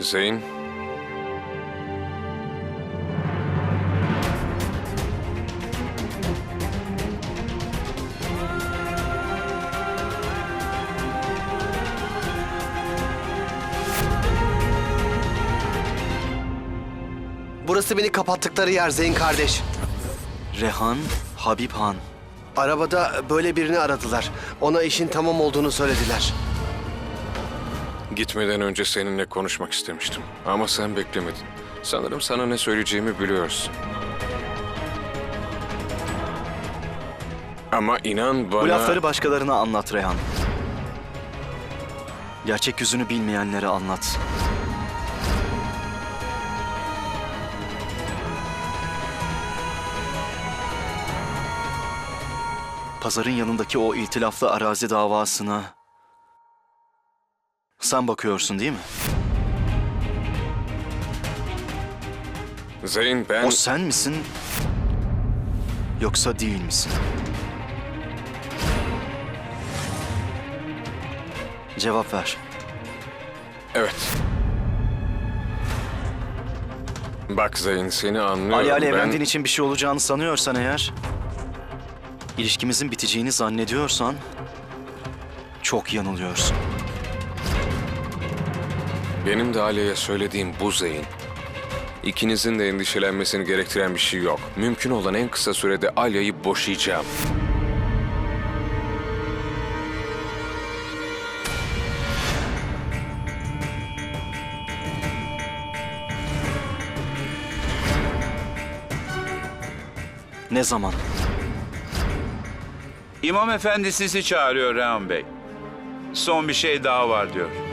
Zeyn, Burası beni kapattıkları yer Zeyn kardeş. Rehan, Habib Han. Arabada böyle birini aradılar. Ona işin tamam olduğunu söylediler. Gitmeden önce seninle konuşmak istemiştim. Ama sen beklemedin. Sanırım sana ne söyleyeceğimi biliyorsun. Ama inan bana... Bu lafları başkalarına anlat Rehan. Gerçek yüzünü bilmeyenlere anlat. Pazarın yanındaki o iltilaflı arazi davasına sen bakıyorsun değil mi? Zeyn ben... O sen misin? Yoksa değil misin? Cevap ver. Evet. Bak Zeyn seni anlıyorum. Ali Ali ben... evlendiğin için bir şey olacağını sanıyorsan eğer... ...ilişkimizin biteceğini zannediyorsan... ...çok yanılıyorsun. Benim de Aliye'ye söylediğim bu Zeyn. İkinizin de endişelenmesini gerektiren bir şey yok. Mümkün olan en kısa sürede Alya'yı boşayacağım. Ne zaman? İmam efendi sizi çağırıyor Rehan Bey. Son bir şey daha var diyor.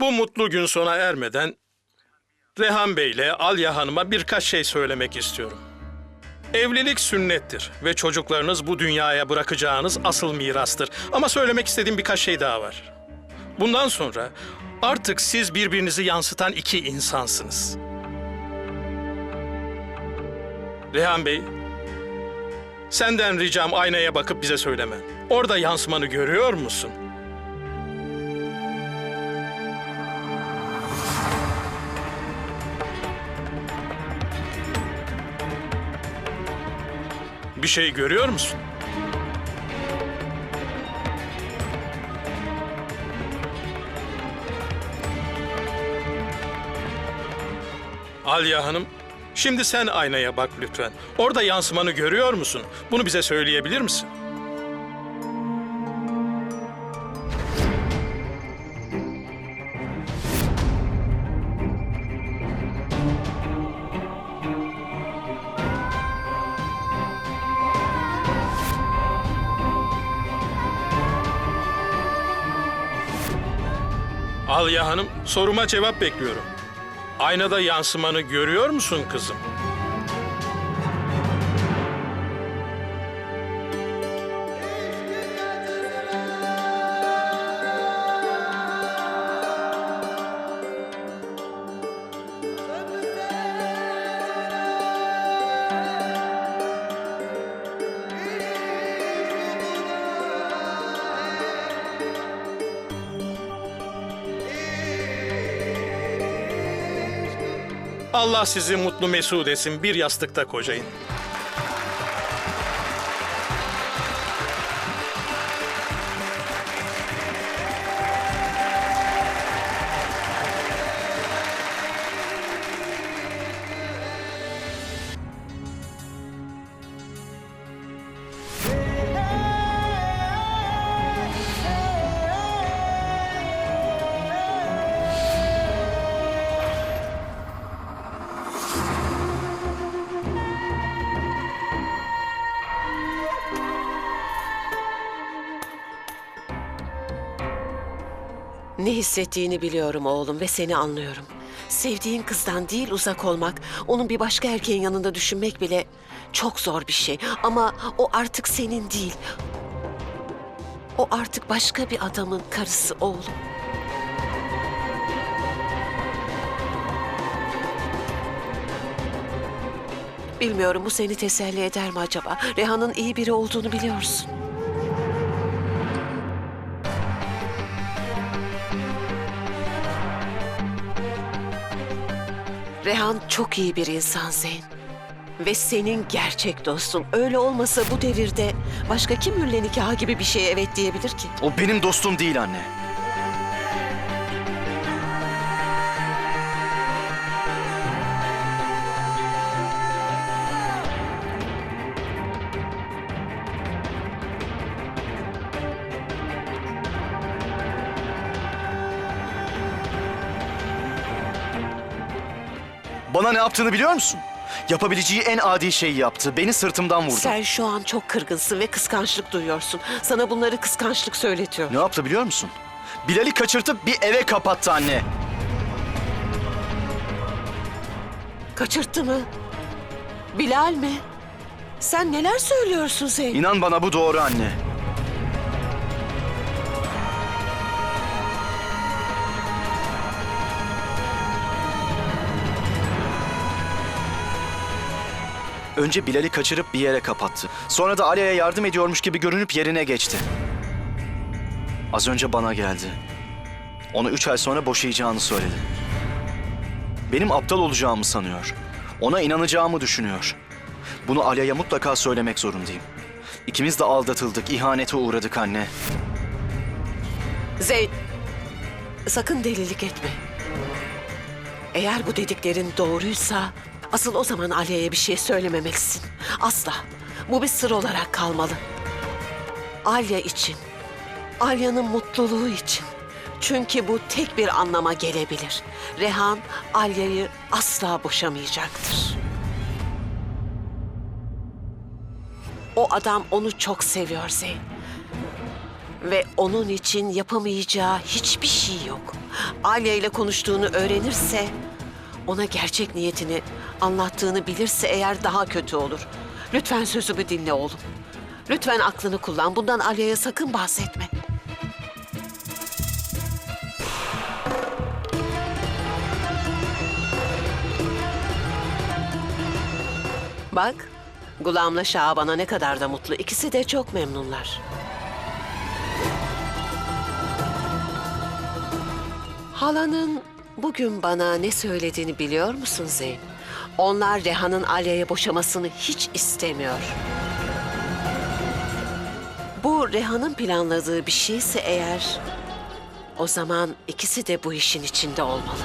Bu mutlu gün sona ermeden Rehan Bey ile Alya Hanım'a birkaç şey söylemek istiyorum. Evlilik sünnettir ve çocuklarınız bu dünyaya bırakacağınız asıl mirastır. Ama söylemek istediğim birkaç şey daha var. Bundan sonra artık siz birbirinizi yansıtan iki insansınız. Rehan Bey, senden ricam aynaya bakıp bize söyleme. Orada yansımanı görüyor musun? Bir şey görüyor musun? Alya Hanım, şimdi sen aynaya bak lütfen. Orada yansımanı görüyor musun? Bunu bize söyleyebilir misin? Alya Hanım, soruma cevap bekliyorum. Aynada yansımanı görüyor musun kızım? Allah sizi mutlu mesut etsin. Bir yastıkta kocayın. Ne hissettiğini biliyorum oğlum ve seni anlıyorum. Sevdiğin kızdan değil uzak olmak, onun bir başka erkeğin yanında düşünmek bile çok zor bir şey. Ama o artık senin değil. O artık başka bir adamın karısı oğlum. Bilmiyorum bu seni teselli eder mi acaba? Rehan'ın iyi biri olduğunu biliyorsun. Rehan çok iyi bir insan Zeyn. Ve senin gerçek dostun. Öyle olmasa bu devirde başka kim Hürle nikahı gibi bir şeye evet diyebilir ki? O benim dostum değil anne. Bana ne yaptığını biliyor musun? Yapabileceği en adi şeyi yaptı. Beni sırtımdan vurdu. Sen şu an çok kırgınsın ve kıskançlık duyuyorsun. Sana bunları kıskançlık söyletiyor. Ne yaptı biliyor musun? Bilal'i kaçırtıp bir eve kapattı anne. Kaçırttı mı? Bilal mi? Sen neler söylüyorsun Zeyn? İnan bana bu doğru anne. Önce Bilal'i kaçırıp bir yere kapattı. Sonra da Alya'ya yardım ediyormuş gibi görünüp yerine geçti. Az önce bana geldi. Onu üç ay sonra boşayacağını söyledi. Benim aptal olacağımı sanıyor. Ona inanacağımı düşünüyor. Bunu Alya'ya mutlaka söylemek zorundayım. İkimiz de aldatıldık, ihanete uğradık anne. Zeyn, sakın delilik etme. Eğer bu dediklerin doğruysa asıl o zaman Aliye'ye bir şey söylememelisin. Asla. Bu bir sır olarak kalmalı. Alya için. Alya'nın mutluluğu için. Çünkü bu tek bir anlama gelebilir. Rehan Alya'yı asla boşamayacaktır. O adam onu çok seviyor Zeyn. Ve onun için yapamayacağı hiçbir şey yok. Alya ile konuştuğunu öğrenirse, ona gerçek niyetini anlattığını bilirse eğer daha kötü olur. Lütfen sözümü dinle oğlum. Lütfen aklını kullan. Bundan Alya'ya sakın bahsetme. Bak, Gulam'la Şaban'a ne kadar da mutlu. İkisi de çok memnunlar. Halanın bugün bana ne söylediğini biliyor musun Zeyn? Onlar Rehan'ın Alya'ya boşamasını hiç istemiyor. Bu Rehan'ın planladığı bir şeyse eğer... O zaman ikisi de bu işin içinde olmalı.